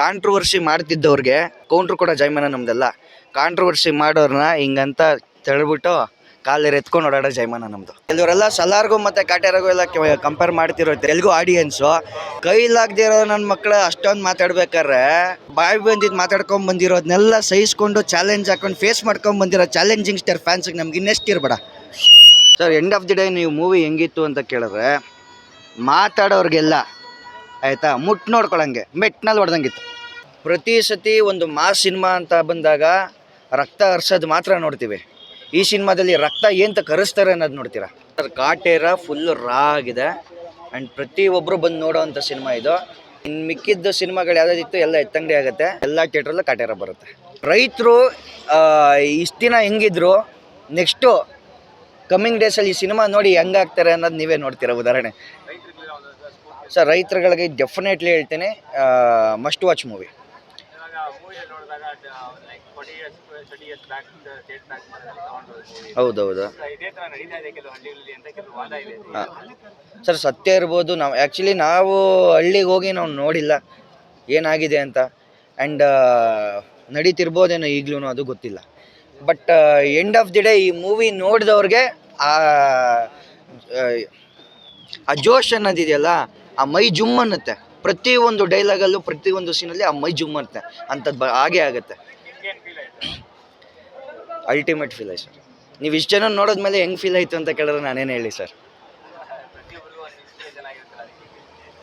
Controversy ಮಾಡ್ತಿದ್ದವ್ರಿಗೆ counter ಕೂಡ ಜೈಮಾನ ನಮ್ದೆಲ್ಲ. Controversy ಮಾಡೋರ್ನ ಹಿಂಗಂತ ತೆಳ್ಬಿಟ್ಟು ಕಾಲೇರ್ ಎತ್ಕೊಂಡು ಓಡಾಡೋ ಜೈಮಾನ ನಮ್ದು. ಕೆಲವರೆಲ್ಲ ಸಲಾರ್ಗೂ ಮತ್ತೆ ಕಾಟ್ಯಾರಿಗೂ ಎಲ್ಲ ಕಂಪೇರ್ ಮಾಡ್ತಿರೋ ತೆಲುಗು ಆಡಿಯನ್ಸು ಕೈಲಾಗ್ದಿರೋ ನನ್ನ ಮಕ್ಕಳು ಅಷ್ಟೊಂದು ಮಾತಾಡ್ಬೇಕಾದ್ರೆ, ಬಾಯಿ ಬಂದಿದ್ದು ಮಾತಾಡ್ಕೊಂಡ್ ಬಂದಿರೋದನ್ನೆಲ್ಲ ಸಹಿಸ್ಕೊಂಡು ಚಾಲೆಂಜ್ ಹಾಕೊಂಡು ಫೇಸ್ ಮಾಡ್ಕೊಂಡ್ ಬಂದಿರೋ ಚಾಲೆಂಜಿಂಗ್ ಸ್ಟಾರ್ ಫ್ಯಾನ್ಸಿಗೆ ನಮ್ಗೆ ಇನ್ನೆಷ್ಟು ಇರ್ಬೇಡ. Sir end of the day ನೀವು ಮೂವಿ ಹೆಂಗಿತ್ತು ಅಂತ ಕೇಳಿದ್ರೆ, ಮಾತಾಡೋರಿಗೆಲ್ಲ ಆಯಿತಾ? ಮುಟ್ಟು ನೋಡ್ಕೊಳಂಗೆ. ಮೆಟ್ನಲ್ಲಿ ಹೊಡೆದಂಗಿತ್ತು. ಪ್ರತಿ ಸತಿ ಒಂದು ಮಾಸ್ ಸಿನಿಮಾ ಅಂತ ಬಂದಾಗ ರಕ್ತ ಹರ್ಸೋದು ಮಾತ್ರ ನೋಡ್ತೀವಿ. ಈ ಸಿನಿಮಾದಲ್ಲಿ ರಕ್ತ ಏಂತ ಕರೆಸ್ತಾರೆ ಅನ್ನೋದು ನೋಡ್ತೀರಾ? ಸರ್, ಕಾಟೇರ ಫುಲ್ ರಾ ಆಗಿದೆ. ಆ್ಯಂಡ್ ಪ್ರತಿಯೊಬ್ಬರು ಬಂದು ನೋಡೋವಂಥ ಸಿನಿಮಾ ಇದು. ಇನ್ನು ಮಿಕ್ಕಿದ್ದು ಸಿನಿಮಾಗಳು ಯಾವ್ದಾದಿತ್ತು ಎಲ್ಲ ಎತ್ತಂಗಡಿ ಆಗುತ್ತೆ. ಎಲ್ಲ ಥಿಯೇಟ್ರಲ್ಲೂ ಕಾಟೇರ ಬರುತ್ತೆ. ರೈತರು ಇಷ್ಟು ದಿನ ಹೆಂಗಿದ್ರು, ನೆಕ್ಸ್ಟು ಕಮ್ಮಿಂಗ್ ಡೇಸಲ್ಲಿ ಈ ಸಿನಿಮಾ ನೋಡಿ ಹೆಂಗಾಗ್ತಾರೆ ಅನ್ನೋದು ನೀವೇ ನೋಡ್ತೀರಾ? ಉದಾಹರಣೆ. ಸರ್ ರೈತರುಗಳಿಗೆ ಡೆಫಿನೆಟ್ಲಿ ಹೇಳ್ತೇನೆ ಮಸ್ಟ್ ವಾಚ್ ಮೂವಿ ಹೌದೌದು. ಸರ್ ಸತ್ಯ ಇರ್ಬೋದು ನಾವು ಆ್ಯಕ್ಚುಲಿ ನಾವು ಹಳ್ಳಿಗೆ ಹೋಗಿ ನಾವು ನೋಡಿಲ್ಲ ಏನಾಗಿದೆ ಅಂತ. ಆ್ಯಂಡ್ ನಡೀತಿರ್ಬೋದೇನೋ ಈಗಲೂ ಅದು ಗೊತ್ತಿಲ್ಲ. But end of the day ಈ ಮೂವಿ ನೋಡಿದವ್ರಿಗೆ ಆ ಆ ಜೋಶ್ ಅನ್ನೋದಿದೆಯಲ್ಲ ಆ ಮೈ ಜುಮ್ ಅನ್ನತ್ತೆ. ಪ್ರತಿಯೊಂದು ಡೈಲಾಗಲ್ಲೂ ಪ್ರತಿಯೊಂದು ಸೀನಲ್ಲಿ ಆ ಮೈ ಜುಮ್ ಅನ್ನತ್ತೆ. ಅಂಥದ್ದು ಬ ಹಾಗೆ ಆಗುತ್ತೆ. ಅಲ್ಟಿಮೇಟ್ ಫೀಲ್ ಆಯ್ತು ಸರ್. ನೀವು ಇಷ್ಟು ಜನ ನೋಡಿದ್ಮೇಲೆ ಹೆಂಗೆ ಫೀಲ್ ಆಯಿತು ಅಂತ ಕೇಳಿದ್ರೆ ನಾನೇನು ಹೇಳಿ ಸರ್.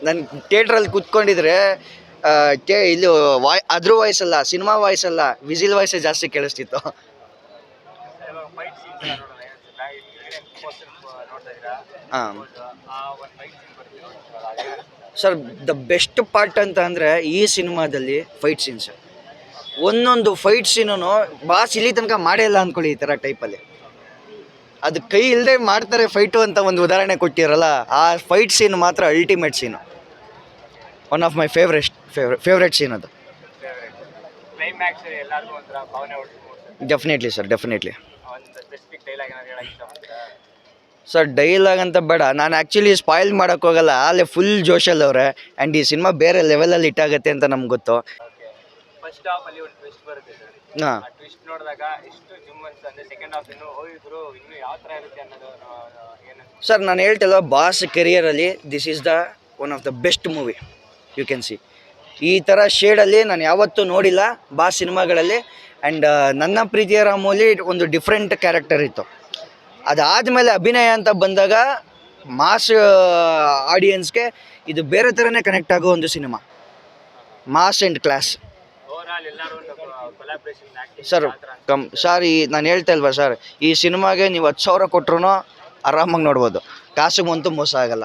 ನಾನು ಥಿಯೇಟ್ರಲ್ಲಿ ಕೂತ್ಕೊಂಡಿದ್ರೆ ಕೆ ಇಲ್ಲಿ ವಾಯ್, ಅದ್ರ ವಾಯ್ಸ್ ಅಲ್ಲ ಸಿನಿಮಾ ವಾಯ್ಸ್ ಅಲ್ಲ ವಿಸಿಲ್ ವಾಯ್ಸೇ ಜಾಸ್ತಿ ಕೇಳಿಸ್ತಿತ್ತು. ಹಾಂ. Scene sir the best part ಅಂತ ಅಂದರೆ ಈ ಸಿನಿಮಾದಲ್ಲಿ ಫೈಟ್ ಸೀನ್ಸ್ ಒಂದೊಂದು ಫೈಟ್ ಸೀನು ಬಾಸ್ ಇಲ್ಲಿ ತನಕ ಮಾಡೇ ಇಲ್ಲ ಅಂದ್ಕೊಳ್ಳಿ ಈ ಥರ ಟೈಪಲ್ಲಿ ಅದು ಕೈ ಇಲ್ಲದೆ ಮಾಡ್ತಾರೆ ಫೈಟು ಅಂತ ಒಂದು ಉದಾಹರಣೆ ಕೊಟ್ಟಿರಲ್ಲ ಆ ಫೈಟ್ ಸೀನ್ ಮಾತ್ರ ultimate scene one of my favourite ಫೇವ್ರೆ favourite scene ಅದು. Definitely sir definitely sir dialogue ಅಂತ ಬೇಡ. ನಾನು ಆ್ಯಕ್ಚುಲಿ ಸ್ಪಾಯ್ಲ್ ಮಾಡೋಕ್ಕೋಗಲ್ಲ ಅಲ್ಲೇ ಫುಲ್ ಜೋಶಲ್ ಅವರೇ. ಆ್ಯಂಡ್ ಈ ಸಿನಿಮಾ ಬೇರೆ ಲೆವೆಲಲ್ಲಿ ಇಟ್ಟಾಗತ್ತೆ ಅಂತ ನಮ್ಗೆ ಗೊತ್ತು. ಫಸ್ಟ್ ಹಾಫ್ ಅಲ್ಲಿ ಒಂದು ಟ್ವಿಸ್ಟ್ ಬರುತ್ತೆ ಸರ್ ಹಾಂ. ಆ ಟ್ವಿಸ್ಟ್ ನೋಡಿದಾಗ ಎಷ್ಟು ಜುಮ್ ಅಂತ ಅಂದ್ರೆ ಸೆಕೆಂಡ್ ಹಾಫ್ ಇನ್ನು ಹೋಗಿದ್ರು. ಇನ್ನು ಯಾವ ತರ ಇರುತ್ತೆ ಅನ್ನೋದು ಏನಂತ ಸರ್ ನಾನು ಹೇಳ್ತಿಲ್ಲ boss ಕೆರಿಯರಲ್ಲಿ this is the one of the best movie you can see ಈ ಥರ ಶೇಡಲ್ಲಿ ನಾನು ಯಾವತ್ತೂ ನೋಡಿಲ್ಲ. ಬಾಸ್ ಸಿನಿಮಾಗಳಲ್ಲಿ ಆ್ಯಂಡ್ ನನ್ನ ಪ್ರೀತಿಯ ರಾಮೋಲಿ ಒಂದು ಡಿಫ್ರೆಂಟ್ ಕ್ಯಾರೆಕ್ಟರ್ ಇತ್ತು. ಅದಾದಮೇಲೆ ಅಭಿನಯ ಅಂತ ಬಂದಾಗ ಮಾಸ್ ಆಡಿಯನ್ಸ್ಗೆ ಇದು ಬೇರೆ ಥರನೇ ಕನೆಕ್ಟ್ ಆಗೋ ಒಂದು cinema mass and class. Sir come sir ಈ ನಾನು ಹೇಳ್ತಾ ಇಲ್ವಾ ಸರ್ ಈ ಸಿನಿಮಾಗೆ ನೀವು ಹತ್ತು ಸಾವಿರ ಕೊಟ್ರು ಆರಾಮಾಗಿ ನೋಡ್ಬೋದು. ಕಾಸಿಗಂತೂ ಮೋಸ ಆಗಲ್ಲ.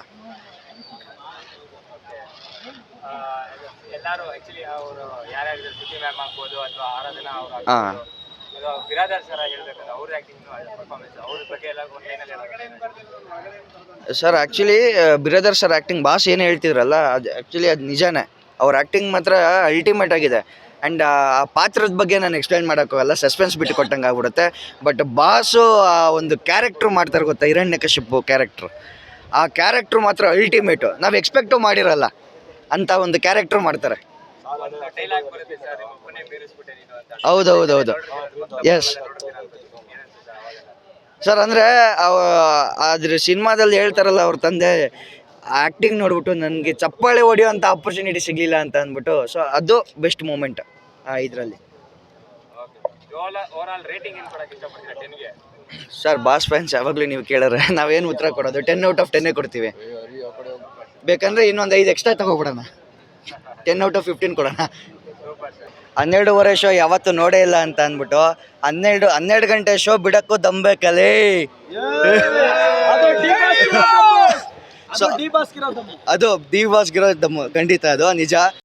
ಎಲ್ಲರೂ ಆಕ್ಚುಲಿ ಅವರು ಯಾರ್ಯಾರು ಸುದ್ದಿ ಮ್ಯಾಮ್ ಆಗ್ಬೋದು ಅಥವಾ ಆರಾಧನಾ ಅವ್ರು ಹಾ. ಅಥವಾ ಬಿರಾದರ್ ಸರ್ ಹೇಳ್ಬೇಕಂದ್ರೆ ಅವ್ರ ಆಕ್ಟಿಂಗ್ ಪರ್ಫಾರ್ಮೆನ್ಸ್ ಅವ್ರ ಬಗ್ಗೆ ಎಲ್ಲ ಒಂದು ಲೈನಲ್ಲಿ ಹೇಳೋದು. Sir actually brother sir acting boss ಏನು ಹೇಳ್ತಿದ್ರಲ್ಲ ಅದು ಆ್ಯಕ್ಚುಲಿ ಅದು ನಿಜಾನೇ. ಅವ್ರ ಆ್ಯಕ್ಟಿಂಗ್ ಮಾತ್ರ ಅಲ್ಟಿಮೇಟ್ ಆಗಿದೆ. ಆ್ಯಂಡ್ ಆ ಪಾತ್ರದ ಬಗ್ಗೆ ನಾನು ಎಕ್ಸ್ಪ್ಲೈನ್ ಮಾಡೋಕ್ಕಾಗಲ್ಲ ಸಸ್ಪೆನ್ಸ್ ಬಿಟ್ಟು ಕೊಟ್ಟಂಗೆ ಆಗ್ಬಿಡುತ್ತೆ. ಬಟ್ ಬಾಸು ಆ ಒಂದು ಕ್ಯಾರೆಕ್ಟ್ರ್ ಮಾಡ್ತಾರೆ ಗೊತ್ತಾ ಹಿರಣ್ಯಕಶಿಪು ಕ್ಯಾರೆಕ್ಟ್ರು ಆ ಕ್ಯಾರೆಕ್ಟ್ರು ಮಾತ್ರ ಅಲ್ಟಿಮೇಟು ನಾವು ಎಕ್ಸ್ಪೆಕ್ಟು ಮಾಡಿರಲ್ಲ. ಅಂತ ಒಂದು ಕ್ಯಾರೆಕ್ಟರ್ ಮಾಡ್ತಾರೆ. ಹೌದೌದೌದು. ಎಸ್ ಸರ್ ಅಂದರೆ ಅದ್ರ ಸಿನಿಮಾದಲ್ಲಿ ಹೇಳ್ತಾರಲ್ಲ ಅವ್ರ ತಂದೆ ಆ್ಯಕ್ಟಿಂಗ್ ನೋಡ್ಬಿಟ್ಟು ನನಗೆ ಚಪ್ಪಾಳೆ ಹೊಡೆಯೋ ಅಂತ ಆಪರ್ಚುನಿಟಿ ಸಿಗಲಿಲ್ಲ ಅಂತ ಅಂದ್ಬಿಟ್ಟು ಸೊ ಅದು ಬೆಸ್ಟ್ ಮೂಮೆಂಟ್ ಇದ್ರಲ್ಲಿ. ಸರ್ ಬಾಸ್ ಫ್ಯಾನ್ಸ್ ಯಾವಾಗಲೂ ನೀವು ಕೇಳೋರೆ, ನಾವೇನು ಉತ್ತರ ಕೊಡೋದು? ಟೆನ್ ಔಟ್ ಆಫ್ ಟೆನ್ನೇ ಕೊಡ್ತೀವಿ. ಬೇಕಂದರೆ ಇನ್ನೊಂದು ಐದು ಎಕ್ಸ್ಟ್ರಾ ತಗೋಬಿಡೋಣ. ಟೆನ್ ಔಟ್ ಆಫ್ ಫಿಫ್ಟೀನ್ ಕೊಡೋಣ. ಹನ್ನೆರಡುವರೆ ಶೋ ಯಾವತ್ತೂ ನೋಡೇ ಇಲ್ಲ ಅಂತ ಅಂದ್ಬಿಟ್ಟು ಹನ್ನೆರಡು ಹನ್ನೆರಡು ಗಂಟೆ ಶೋ ಬಿಡಕ್ಕೂ ದಮ್ಬೇಕಲೇ ಸೊ ಅದು ಡಿ ಬಾಸ್ಗಿರೋ ದಮ್ಮು. ಖಂಡಿತ ಅದು ನಿಜ.